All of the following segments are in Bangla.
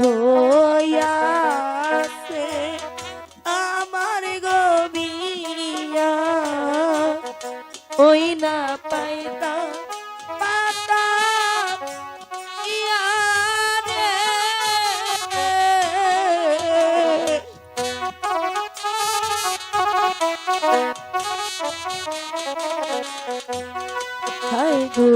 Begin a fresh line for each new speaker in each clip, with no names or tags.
হইয়াছে আমার গবিয়া। ওই না পাইতা পাতা রে গো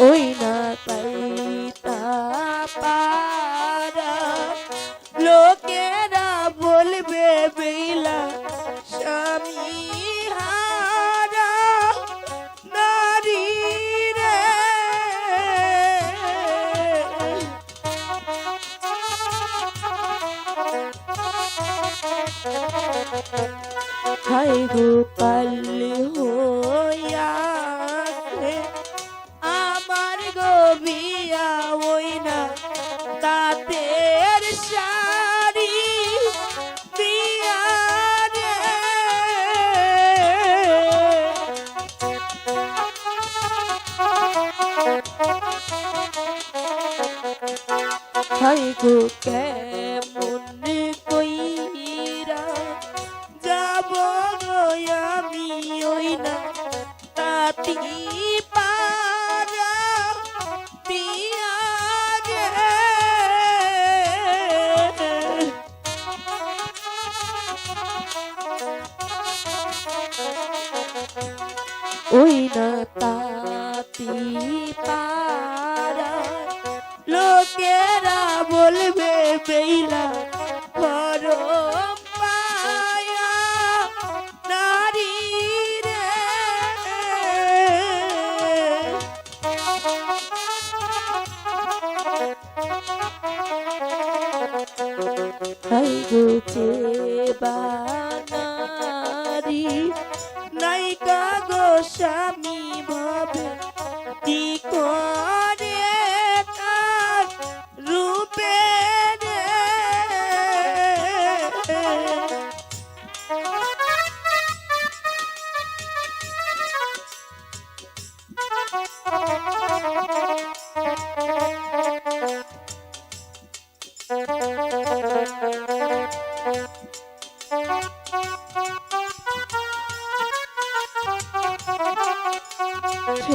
ওই না পাইতা পারা লোকেরা বলবে বেলা স্বামী হারা। নারী রে। হাই গোপাল হইয়াছে গো কেমন কইরা যাব আমি ওই না তাতি ওই না তাতি পারা হাই গোছে বানারি নাই কাগো স্বামী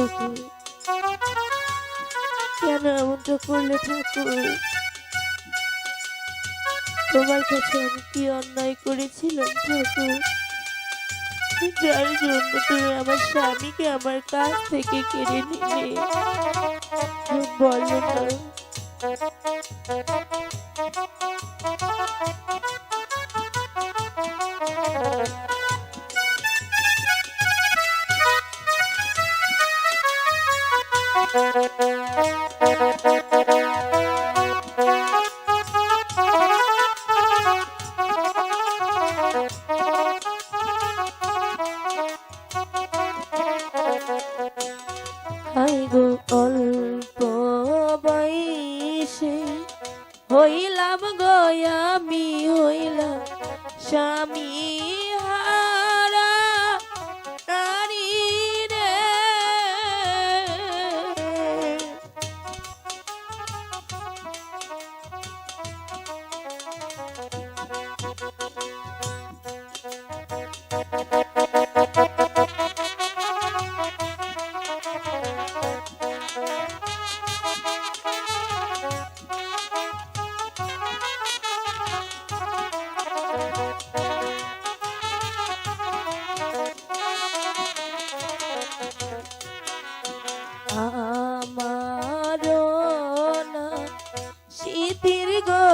ঠাকুর কেন এমনটা করলে ঠাকুর? তোমার কাছে আমি কি অন্যায় করেছিলাম ঠাকুর? যার জন্য তুমি আমার স্বামীকে আমার কাছ থেকে কেড়ে নিলে। বলো না। গো অল্প বয়সে হইলাম গো আমি হইলাম স্বামী।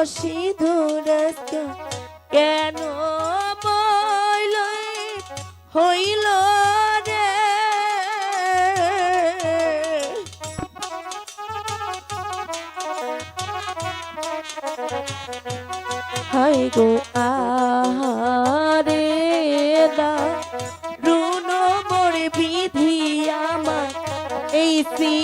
সিধু রাস্তা কেন বইল হইল রে? হাই গো আহারে দা, রুনো মোরে বিধি আমার, এই সি